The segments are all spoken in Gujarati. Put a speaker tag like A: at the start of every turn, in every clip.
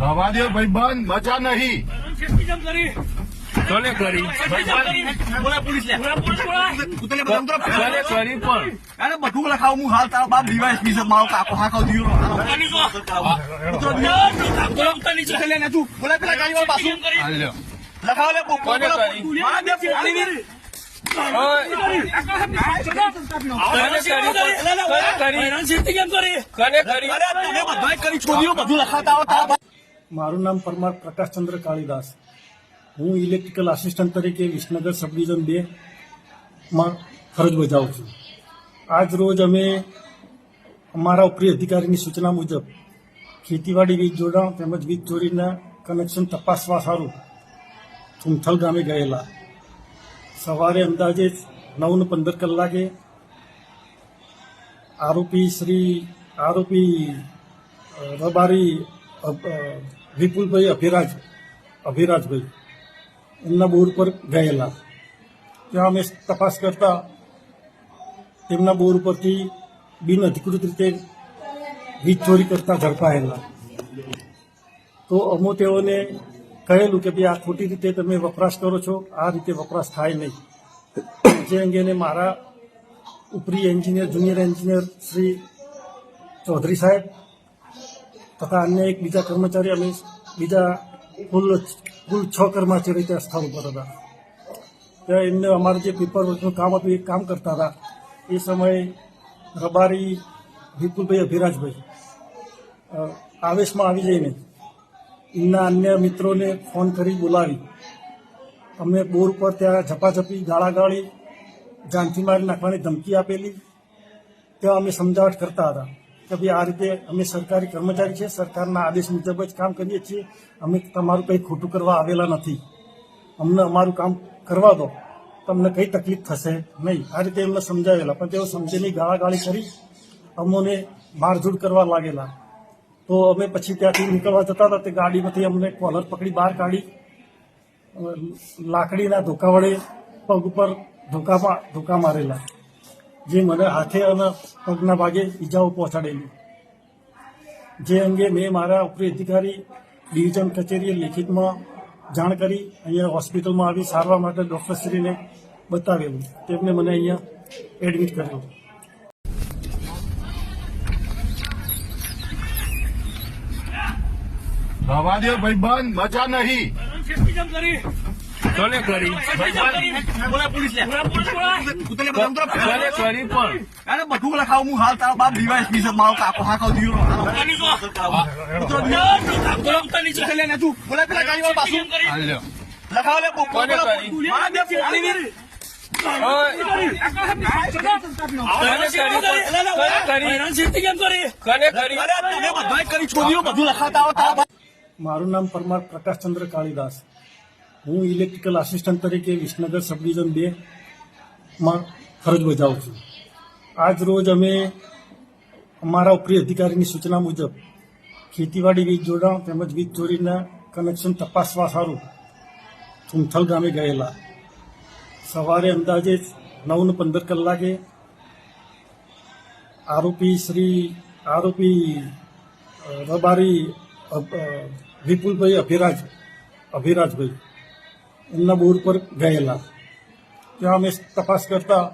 A: રવા દે ભાઈબંધ મજા નહીં
B: કોને કરી
C: બધા
B: કરી પણ
C: અરે બધું લખાવ હું હાલ તારો બાપ ડીવાયસ પીસે મારો કાકો હાકો દીયો તું બોલા પેલા ગાડી પાછું લખાવ લે પાણી
B: કરી
C: અરે તમે બધાય કરી છોડીઓ બધું લખાતા આવો તારા બાપ
D: મારું નામ પરમાર પ્રકાશચંદ્ર કાળીદાસ. હું ઇલેક્ટ્રિકલ આસિસ્ટન્ટ તરીકે વિસનગર સબ ડિવિઝન બે માં ફરજ બજાવું છું. આજ રોજ અમે અમારા ઉપરી અધિકારીની સૂચના મુજબ ખેતીવાડી વીજ જોડાણ તેમજ વીજ ચોરીના કનેક્શન તપાસવા સારું થુમથલ ગામે ગયેલા. સવારે અંદાજે નવ ને પંદર કલાકે આરોપી શ્રી, આરોપી રબારી વિપુલભાઈ અભિરાજ, અભિરાજભાઈ, એમના બોર પર ગયેલા. ત્યાં અમે તપાસ કરતા તેમના બોર પરથી બિન અધિકૃત રીતે વીજ ચોરી કરતા ઝડપાયેલા. તો અમો તેઓને કહેલું કે ભાઈ આ ખોટી રીતે તમે વપરાશ કરો છો, આ રીતે વપરાશ થાય નહીં. જે અંગેને મારા ઉપરી engineer, junior engineer Shri Chaudhary સાહેબ તથા અન્ય એક બીજા કર્મચારી અમે બીજા કુલ કુલ છ કર્મચારી ત્યાં સ્થળ ઉપર હતા. ત્યાં એમને અમારે જે પેપર વર્કનું કામ હતું, એ કામ કરતા હતા. એ સમયે રબારી વિપુલભાઈ અભિરાજભાઈ આવેશમાં આવી જઈને એમના અન્ય મિત્રોને ફોન કરી બોલાવી. અમને બોર પર ત્યાં ઝપાઝપી, ગાળાગાળી, જાનથી મારી નાખવાની ધમકી આપેલી. ત્યાં અમે સમજાવટ કરતા હતા. કે ભાઈ આ રીતે અમે સરકારી કર્મચારી છીએ સરકારના આદેશ મુજબ જ કામ કરીએ છીએ. અમે તમારું કંઈ ખોટું કરવા આવેલા નથી. અમને અમારું કામ કરવા દો. તમને કંઈ તકલીફ થશે નહીં. આ રીતે એમને સમજાવેલા. પણ તેઓ સમજે ગાળાગાળી કરી અમોને મારઝૂડ કરવા લાગેલા. તો અમે પછી ત્યાંથી નીકળવા જતા હતા. તે ગાડીમાંથી અમને કોલર પકડી બહાર કાઢી લાકડીના ધોકા વડે પગ ઉપર ધોકામાં, ધોકા મારેલા. જે મને હાથે અને પગના ભાગે ઈજાઓ પહોંચાડેલી. જે અંગે મેં મારા ઉપરી અધિકારી ડિવિઝન કચેરીએ લેખિતમાં જાણ કરી અહીંયા હોસ્પિટલમાં આવી સારવાર માટે ડૉક્ટરશ્રીને બતાવેલું. તેમને મને અહીંયા એડમિટ કર્યો.
A: ભાઈ બંધ મજા નહીં.
B: કોને કરી કોને કરી પણ
C: અરે બધું લખાવ હું હાલ તારા બાપ ડિવાઇસ પીસે મારો કાકો હાકો દીયો તું બોલા પેલા ગાડી વાળા પાછું લખાવ લે બોલ
B: કોને કરી?
C: મારું
D: નામ પરમાર પ્રકાશચંદ્ર કાળીદાસ હું ઇલેક્ટ્રિકલ આસિસ્ટન્ટ તરીકે વિસનગર સબ ડિવિઝન બે માં ફરજ બજાવું છું. આજ રોજ અમે અમારા ઉપરી અધિકારીની સૂચના મુજબ ખેતીવાડી વીજ જોડાણ તેમજ વીજ ચોરીના કનેક્શન તપાસવા સારું થુમથલ ગામે ગયેલા. સવારે અંદાજે નવ ને પંદર કલાકે આરોપી શ્રી, આરોપી રબારી વિપુલભાઈ અભિરાજ, અભિરાજભાઈ એમના બોર પર ગયેલા. ત્યાં અમે તપાસ કરતા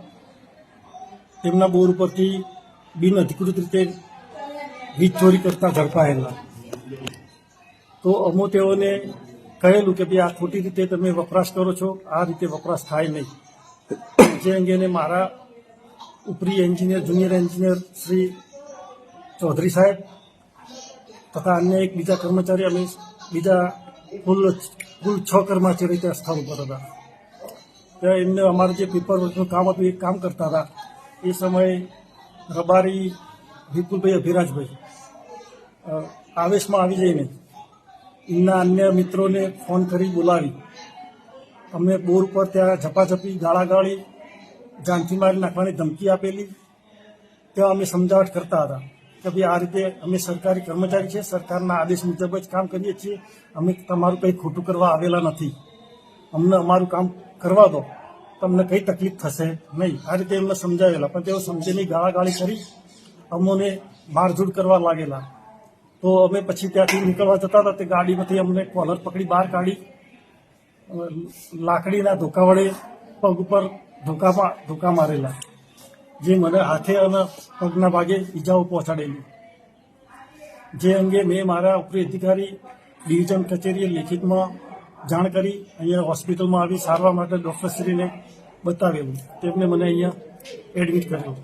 D: તેમના બોર પરથી બિન અધિકૃત રીતે વીજ ચોરી કરતા ઝડપાયેલા. તો અમો તેઓને કહેલું કે ભાઈ આ ખોટી રીતે તમે વપરાશ કરો છો, આ રીતે વપરાશ થાય નહીં. જે અંગેને મારા ઉપરી engineer, junior engineer Shri Chaudhary સાહેબ તથા અન્ય એક બીજા કર્મચારી અમે બીજા કુલ કુલ છ કર્મચારી ત્યાં સ્થળ ઉપર હતા. ત્યાં એમને અમારે જે પેપર વર્કનું કામ હતું, એ કામ કરતા હતા. એ સમયે રબારી વિપુલભાઈ અભિરાજભાઈ આવેશમાં આવી જઈને એમના અન્ય મિત્રોને ફોન કરી બોલાવી. અમને બોર પર ત્યાં ઝપાઝપી, ગાળાગાળી, જાનથી મારી નાખવાની ધમકી આપેલી. ત્યાં અમે સમજાવટ કરતા હતા. કે ભાઈ આ રીતે અમે સરકારી કર્મચારી છીએ, સરકારના આદેશ મુજબ જ કામ કરીએ છીએ. અમે તમારું કંઈ ખોટું કરવા આવેલા નથી. અમને અમારું કામ કરવા દો. તમને કંઈ તકલીફ થશે નહીં. આ રીતે એમને સમજાવેલા. પણ તેઓ સમજે ગાળાગાળી કરી અમોને મારઝૂડ કરવા લાગેલા. તો અમે પછી ત્યાંથી નીકળવા જતા હતા. તે ગાડીમાંથી અમને કોલર પકડી બહાર કાઢી લાકડીના ધોકા વડે પગ ઉપર ધોકા ધોકા મારેલા. જે મને હાથે અને પગના ભાગે ઈજાઓ પહોંચાડેલી. જે અંગે મેં મારા ઉપરી અધિકારી, ડિવિઝન કચેરીએ લેખિતમાં જાણ કરી, અહીંયા હોસ્પિટલમાં આવી સારવાર માટે ડૉક્ટરશ્રીને બતાવેલું. તેમને મને અહીંયા એડમિટ કર્યો.